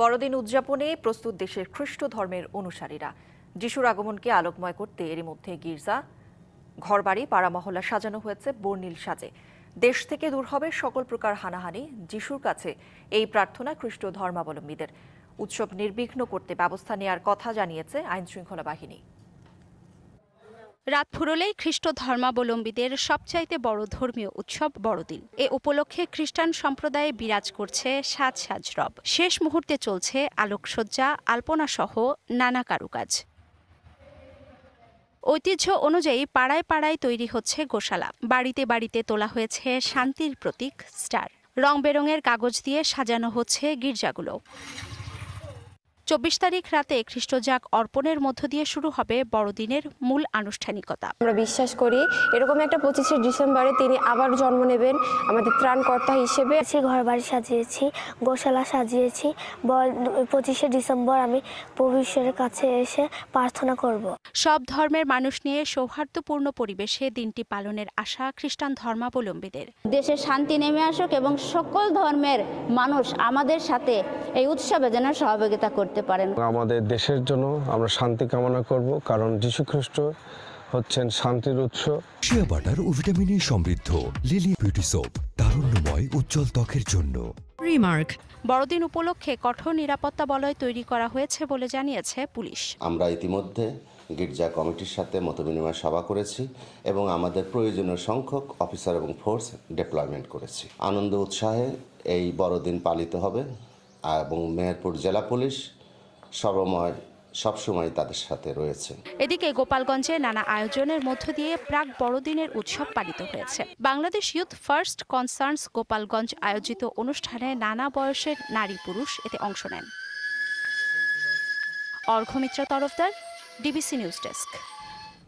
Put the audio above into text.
বড়দিন উদযাপনে প্রস্তুত দেশের খ্রিস্ট ধর্মের অনুসারীরা। যিশুর আগমনকে আলোকময় করতে এরই মধ্যে গির্জা, ঘরবাড়ি পাড়া মহল্লা সাজানো হয়েছে বর্ণিল সাজে। দেশ থেকে দূর হবে সকল প্রকার হানাহানি, যিশুর কাছে এই প্রার্থনা খ্রিস্ট ধর্মাবলম্বীদের। উৎসব নির্বিঘ্ন করতে ব্যবস্থা নেওয়ার কথা জানিয়েছে আইনশৃঙ্খলা বাহিনী। রাত ফুরলেই খ্রিস্ট ধর্মাবলম্বীদের সবচাইতে বড় ধর্মীয় উৎসব বড়দিন। এ উপলক্ষে খ্রিস্টান সম্প্রদায়ে বিরাজ করছে সাজ সাজ রব শেষ মুহূর্তে চলছে আলোকসজ্জা আলপনা সহ নানা কারুকাজ। ঐতিহ্য অনুযায়ী পাড়ায় পাড়ায় তৈরি হচ্ছে গোশালা। বাড়িতে বাড়িতে তোলা হয়েছে শান্তির প্রতীক স্টার। রং বেরঙের কাগজ দিয়ে সাজানো হচ্ছে গির্জাগুলো। চব্বিশ তারিখ রাতে খ্রিস্টজাক অর্পণের মধ্য দিয়ে শুরু হবে বড়দিনের মূল আনুষ্ঠানিকতা। আমরা বিশ্বাস করি এরকম একটা পঁচিশে ডিসেম্বরে তিনি আবার জন্ম নেবেন আমাদের ত্রাণকর্তা হিসেবে। ঘর বাড়ি সাজিয়েছি গোশালা সাজিয়েছি পঁচিশে ডিসেম্বর আমি প্রভু ঈশ্বরের কাছে এসে প্রার্থনা করব। সব ধর্মের মানুষ নিয়ে সৌহার্দ্যপূর্ণ পরিবেশে দিনটি পালনের আশা খ্রিস্টান ধর্মাবলম্বীদের। দেশে শান্তি নেমে আসুক এবং সকল ধর্মের মানুষ আমাদের সাথে এই উৎসবে যেন সহযোগিতা করতে পারেন। আমাদের দেশের জন্য আমরা শান্তি কামনা করব কারণ যীশুখ্রিস্ট হচ্ছেন শান্তির উৎস। শিয়া বাটার ও ভিটামিনে সমৃদ্ধ লিলি বিউটি সোপ তারুণ্যময় উজ্জ্বল ত্বকের জন্য। রিমার্ক বড়দিন উপলক্ষে কঠোর নিরাপত্তা বলয় তৈরি করা হয়েছে বলে জানিয়েছে পুলিশ। আমরা ইতিমধ্যে গির্জা কমিটির সাথে মতবিনিময় সভা করেছি এবং আমাদের প্রয়োজনীয় সংখ্যক অফিসার এবং ফোর্স ডিপ্লয়মেন্ট করেছি। আনন্দ উৎসাহে এই বড়দিন পালিত হবে এবং মেহেরপুর জেলা পুলিশ সর্বময় সবসময় তাদের সাথে রয়েছে। এদিকে গোপালগঞ্জে নানা আয়োজনের মধ্য দিয়ে প্রাক বড়দিনের উৎসব পালিত হয়েছে। Bangladesh youth first concerns Gopalganj আয়োজিত অনুষ্ঠানে নানা বয়সের নারী পুরুষ এতে অংশ নেন। Arghamitra Tarafdar, DBC news desk.